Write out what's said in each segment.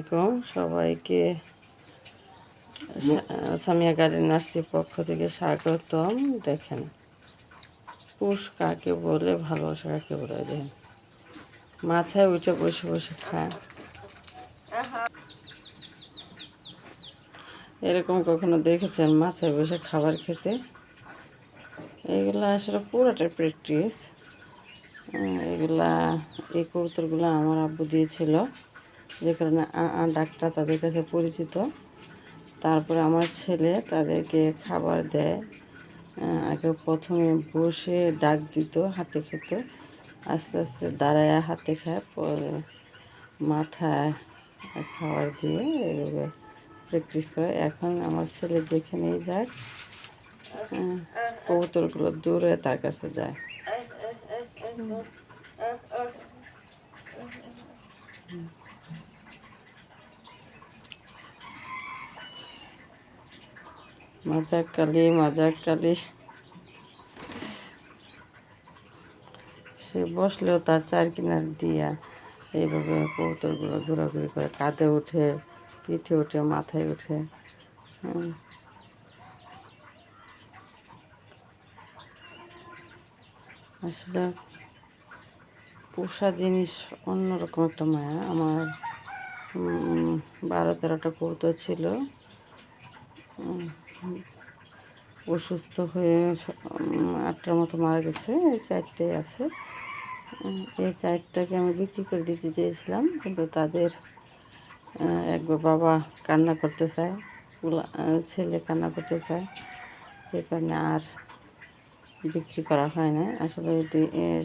আলাইকুম। সবাইকে সামিয়া গার্ডেন নার্সির পক্ষ থেকে স্বাগতম। দেখেন, পুষ কাকে বলে, ভালোবাসা কাকে বলে দেখেন। মাথায় উঠে বসে বসে খায়। এরকম কখনো দেখেছেন মাথায় বসে খাবার খেতে? এগুলো আসলে পুরোটা প্র্যাকটিস এগুলা এই কবুতরগুলো আমার আব্বু দিয়েছিল। যে কারণে আ ডাকটা তাদের কাছে পরিচিত। তারপরে আমার ছেলে তাদেরকে খাবার দেয়। আগে প্রথমে বসে ডাক দিত হাতে খেত। আস্তে আস্তে দাঁড়ায় হাতে খায় পরে মাথায় খাবার দিয়ে এভাবে প্র্যাকটিস করে। এখন আমার ছেলে যেখানেই যায় আহ, কবুতরগুলো দূরে তার কাছে যায়। মজাক কালি মজাক কালি সে বসলেও তার চার কিনার দিয়া এইভাবে কবুতরগুলো ঘোরাঘুরি করে কাঁধে উঠে, পিঠে উঠে, মাথায় উঠে। আসলে পোষা জিনিস অন্যরকম একটা মায়া। আমার বারো তেরোটা কবুতর ছিল। অসুস্থ হয়ে আটটার মতো মারা গেছে। এই চারটে আছে। এই চারটাকে আমি বিক্রি করে দিতে চেয়েছিলাম, কিন্তু তাদের একবার বাবা কান্না করতে চায় ছেলে কান্না করতে চায় সেই কারণে আর বিক্রি করা হয় না। আসলে এটি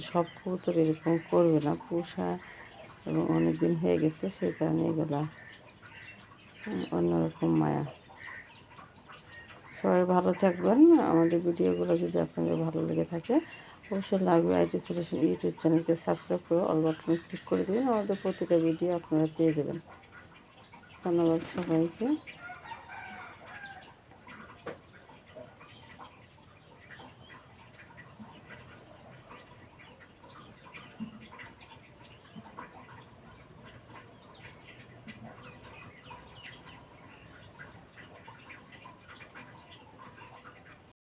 সব কবুতর এরকম করবে না। পোষা এবং অনেক দিন হয়ে গেছে সেই কারণে এগুলা অন্যরকম মায়া। সবাই ভালো থাকবেন। আমাদের ভিডিওগুলো যদি আপনাদের ভালো লেগে থাকে, অবশ্যই লাগবে আইটি সলিউশন ইউটিউব চ্যানেলকে সাবস্ক্রাইব করে অল বাটনে ক্লিক করে দেবেন। আমাদের প্রতিটা ভিডিও আপনারা পেয়ে যাবেন। ধন্যবাদ সবাইকে।